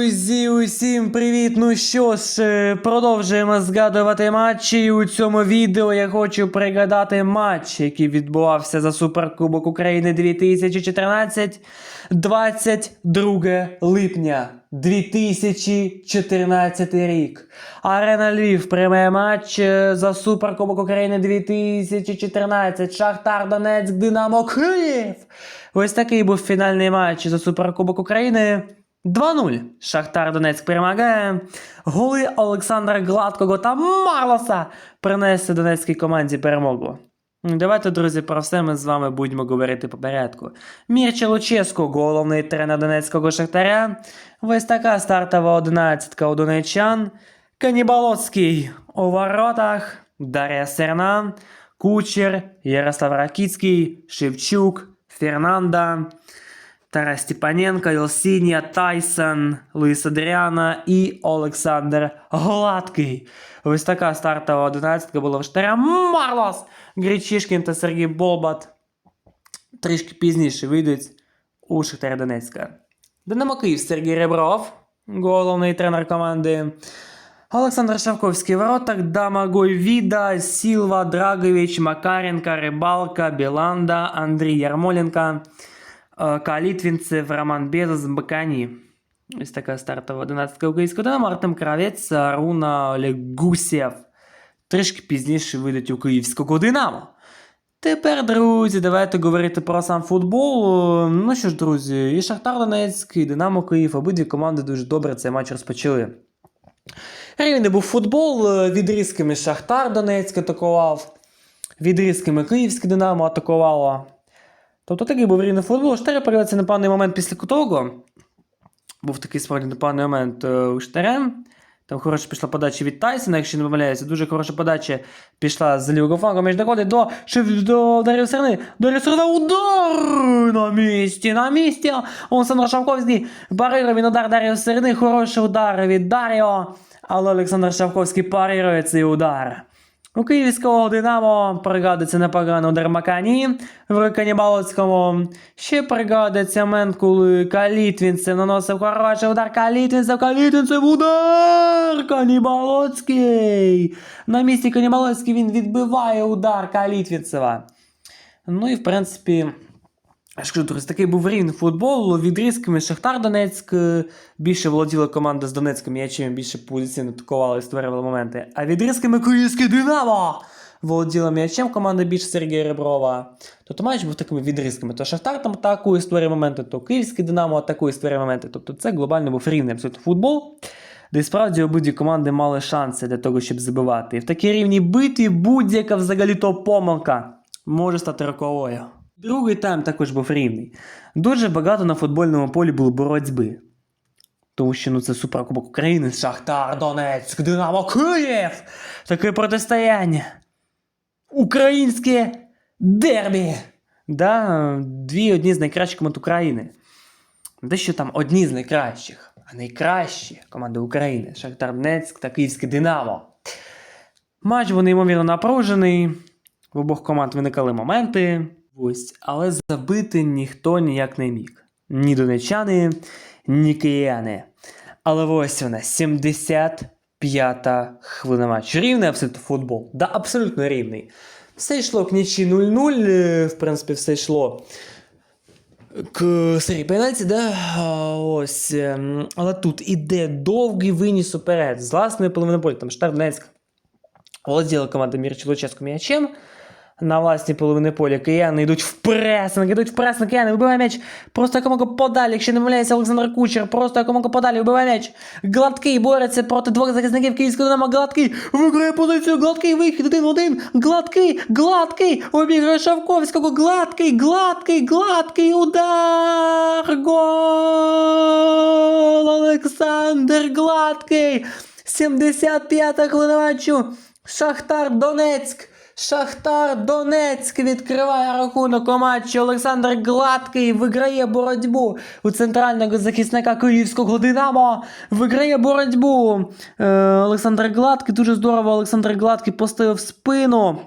Друзі, усім привіт! Ну що ж, е, продовжуємо згадувати матчі. І у цьому відео я хочу пригадати матч, який відбувався за Суперкубок України 2014 22 липня 2014 рік. Арена Львів приймає матч е, за Суперкубок України 2014. Шахтар Донецьк, Динамо Київ. Ось такий був фінальний матч за Суперкубок України. 2-0. Шахтар Донецьк перемагає. Голи Олександра Гладкого та Марлоса принесли донецькій команді перемогу. Давайте, друзі, про все ми з вами будемо говорити по порядку. Мірча Луческо, головний тренер донецького шахтаря. Ось така стартова одинадцятка у донеччан. Канібалоцький у воротах. Дар'я Серна, Кучер, Ярослав Ракіцький, Шевчук, Фернанда. Тарас Степаненко, Ілсінія, Тайсон, Луїс Адріана і Олександр Гладкий. Ось така стартова одинадцятка була в штаря. Марлос! Гречишкін та Сергій Болбат трішки пізніше вийдуть у Шахтаря Донецька. Динамо Київ Сергій Ребров, головний тренер команди. Олександр Шавковський в воротах, Дамагой Віда, Сілва, Драгович, Макаренко, Рибалка, Біланда, Андрій Ярмоленко. Калітвінцев, Роман Безос, Бакані. Ось така стартова 11 українського Динамо, Артем Кравець, Руна Олег Трішки пізніше вийдуть у київського Динамо. Тепер, друзі, давайте говорити про сам футбол. Ну що ж, друзі, і Шахтар Донецьк, і Динамо Київ, обидві команди дуже добре цей матч розпочали. Рівний був футбол, відрізками Шахтар Донецьк атакував, відрізками Київське Динамо атакувало. Тобто такий був рівний футбол. Штаря на певний момент після кутового. Був такий справді непевний момент е, у Штаря. Там хороша пішла подача від Тайсона, якщо не помиляюся. Дуже хороша подача пішла з лівого флангу між доходить до, Шев- до Дар'я Серни. Дар'я Серна удар на місці, на місці. Олександр Шавковський парирує він удар Дар'я Серни. Хороший удар від Дар'я. Але Олександр Шавковський парирує цей удар. У київського Динамо пригадується непогано Дермакані в Канібалоцькому. Ще пригадується момент, коли Калітвінцев наносив хороший удар Калітвінцев, Калітвінцев удар! Канібалоцький! На місці Канібалоцький він відбиває удар Калітвінцева. Ну і в принципі. Я такий був рівний футбол. Відрізками Шахтар Донецьк е, більше володіла команда з Донецьким м'ячем, більше позиційно атакували і створювали моменти. А відрізками Київське Динамо володіла м'ячем команда більше Сергія Реброва. Тобто матч був такими відрізками. То Шахтар там атакує, створює моменти, то Київське Динамо атакує, створює моменти. Тобто це глобально був рівний абсолютно футбол. Де справді обидві команди мали шанси для того, щоб забивати. І в такій рівній битві будь-яка взагалі то помилка може стати роковою. Другий тайм також був рівний. Дуже багато на футбольному полі було боротьби. Тому що ну, це Суперкубок України, Шахтар, Донецьк, Динамо, Київ! Таке протистояння. Українське дербі. Да, дві одні з найкращих команд України. Дещо там одні з найкращих, а найкращі команди України Шахтар Донецьк та Київське Динамо. Матч був неймовірно напружений. В обох команд виникали моменти. Ось, але забити ніхто ніяк не міг. Ні донечани, ні кияни. Але ось вона, 75-та хвилина матчу. Рівний абсолютно футбол. Да, абсолютно рівний. Все йшло к нічі 0-0, е, в принципі, все йшло к серії пенальті, да? Ось. ем, Але тут іде довгий виніс уперед з власної половини поля. Там Штар Донецьк володіла команда Мірчі м'ячем. На власній половині поля кияни йдуть в пресинг, йдуть в пресинг, кияни, вибиває м'яч. Просто якомога подалі, якщо не помиляється Олександр Кучер, просто якомога подалі, вибиває м'яч. Гладкий бореться проти двох захисників Київського Динамо. Гладкий виграє позицію, гладкий вихід, один-один. Гладкий, гладкий, обіграє Шавковського, гладкий, гладкий, гладкий, удар, гол, Олександр Гладкий. 75-та хвилина матчу. Шахтар Донецьк. Шахтар Донецьк відкриває рахунок у матчі. Олександр Гладкий виграє боротьбу у центрального захисника Київського Динамо. Виграє боротьбу. Е, Олександр Гладкий дуже здорово. Олександр Гладкий поставив спину.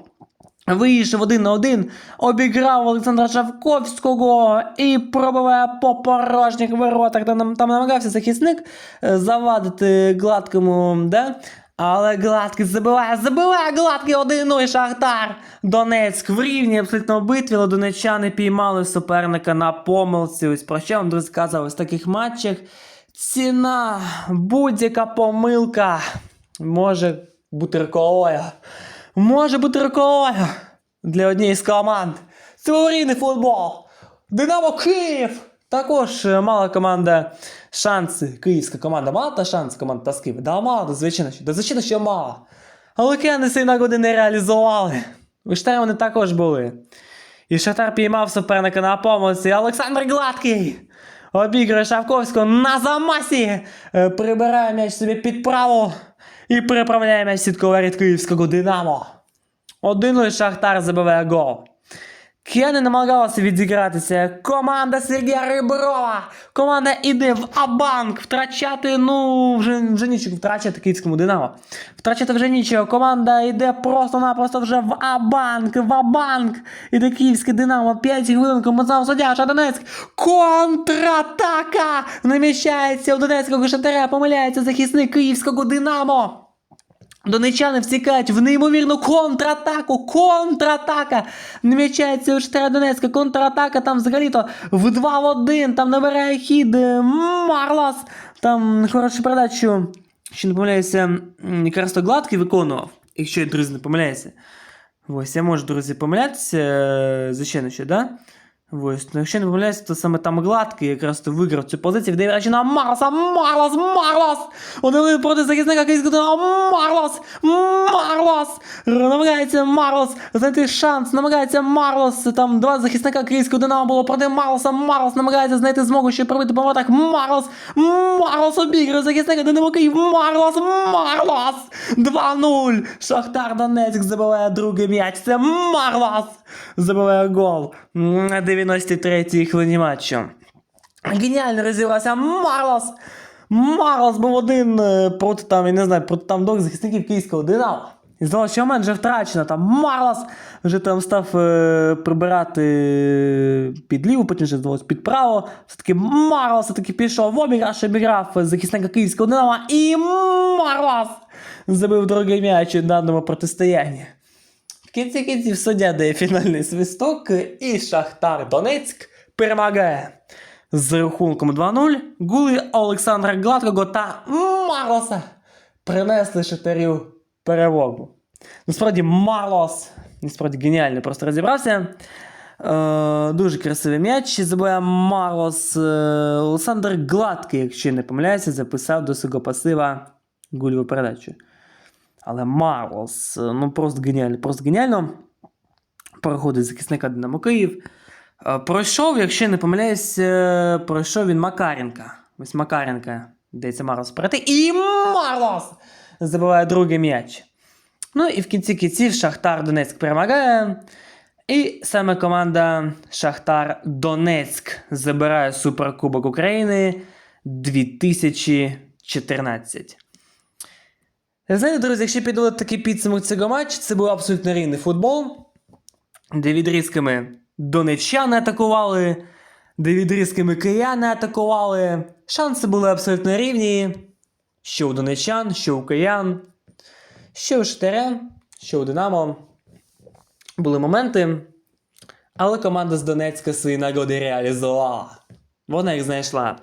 Вийшов один на один, обіграв Олександра Шавковського і пробиває по порожніх воротах. Там, там намагався захисник е, завадити гладкому, да? Але гладкий забиває, забиває гладкий 1-0 Шахтар. Донецьк в рівні абсолютно битві, але донеччани піймали суперника на помилці. Ось про що вам друзі казав, ось в таких матчах ціна, будь-яка помилка може бути роковою. Може бути роковою для однієї з команд. Це футбол. Динамо Київ! Також е, мала команда шанси. Київська команда мала та шанс команда та? Да, мала, звичайно, що. Да, звичайно, що мала. Але кияни ці нагоди не реалізували. У Штарі вони також були. І Шатар піймав суперника на помилці. Олександр Гладкий обігрує Шавковського на замасі. Е, Прибирає м'яч собі під праву і переправляє м'яч в сітковий ряд київського Динамо. Один Шахтар забиває гол. Кияни намагалися відігратися. Команда Сергія Риброва. Команда іде в Абанк. Втрачати, ну, вже, вже нічого втрачати київському Динамо. Втрачати вже нічого. Команда йде просто-напросто вже в Абанк. В Абанк. Іде київське Динамо. 5 хвилин. Комазав суддя Донецьк. Контратака! Наміщається у Донецького Шахтаря. Помиляється захисник київського Динамо. Донечани втікають в неймовірну контратаку. Контратака! Намічається у Штара Донецька. Контратака там взагалі-то в 2 в 1. Там набирає хід е, Марлас. Там хорошу передачу. Ще не помиляюся, якраз то гладкий виконував. Якщо я, друзі, не помиляюся. Ось, я можу, друзі, помилятися, е, звичайно, що, да? Ось, ну, якщо не помиляюся, то саме там гладкий якраз то виграв цю позицію, віддає речі на Марлоса, Марлос, Марлос! Один проти захисника київського Марлос, Марлос! Намагається Марлос знайти шанс, намагається Марлос, там два захисника київського Динамо було проти Марлоса, Марлос намагається знайти змогу, щоб пробити по воротах, Марлос, Марлос обігрує захисника Динамо Київ, Марлос, Марлос! 2-0! Шахтар Донецьк забиває другий м'яч, це Марлос! Забиває гол 93-й хвилині матчу. Геніально розігрався Марлос! Марлос був один е, проти там, я не знаю, проти там двох захисників київського Динамо. І здалося, що момент вже втрачено. Там Марлос вже там став е, прибирати під ліву, потім вже здалося під право. Все-таки Марлос все-таки пішов в обіграш, обіграв захисника київського Динамо. І Марлос забив другий м'яч у даному протистоянні. Кінці кінців суддя дає фінальний свисток, і Шахтар Донецьк перемагає з рахунком 2-0. Гули Олександра Гладкого та Марлоса принесли Шахтарю перемогу. Насправді Марлос, насправді геніально просто розібрався. Е, дуже красивий м'яч. Забуває Марлос. Е, Олександр Гладкий, якщо не помиляюся, записав до свого пасива гульову передачу. Але Марлос, е, ну просто геніально, просто геніально. Проходить захисника Динамо Київ. Е, Пройшов, якщо не помиляюсь, е, пройшов він Макаренка. Ось Макаренка, дається Марлос перейти. І Марлос забиває другий м'яч. Ну і в кінці кінців Шахтар Донецьк перемагає. І саме команда Шахтар Донецьк забирає Суперкубок України 2014. Знаєте, друзі, якщо підводити такий підсумок цього матчу, це був абсолютно рівний футбол, де відрізками донеччани атакували, де відрізками кияни атакували. Шанси були абсолютно рівні. Що у донеччан, що у киян, що у Штаря, що у Динамо. Були моменти, але команда з Донецька свої нагоди реалізувала. Вона їх знайшла.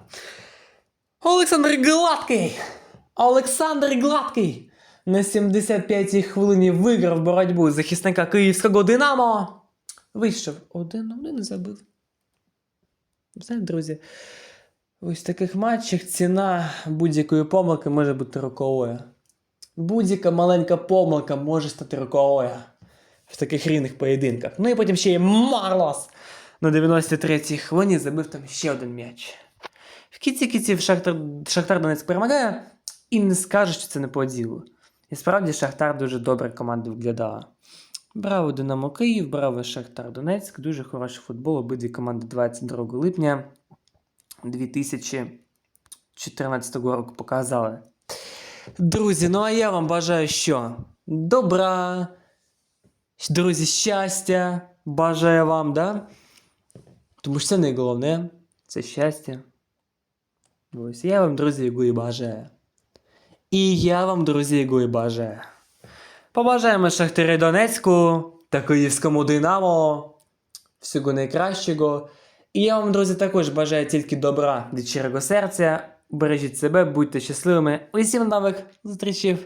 Олександр Гладкий! Олександр Гладкий на 75-й хвилині виграв боротьбу захисника київського Динамо. Вийшов один один забив. Знаєте, друзі, ось в таких матчах ціна будь-якої помилки може бути роковою. Будь-яка маленька помилка може стати роковою в таких рівних поєдинках. Ну і потім ще й Марлос на 93-й хвилині забив там ще один м'яч. В кінці кінців Шахтар, Шахтар Донецьк перемагає і не скаже, що це не по ділу. І справді Шахтар дуже добре команду виглядала. Браво Динамо Київ, браво Шахтар Донецьк. Дуже хороший футбол. Обидві команди 22 липня 2014 року показали. Друзі, ну а я вам бажаю що? Добра, Друзі, щастя бажаю вам, да? Тому що це найголовне. Це щастя. Ось я вам, друзі, і бажаю. І я вам, друзі, його бажаю. Побажаємо Шахтарі Донецьку та Київському Динамо. Всього найкращого. І я вам, друзі, також бажаю тільки добра від щирого серця. Бережіть себе, будьте щасливими. Усім нових зустрічей!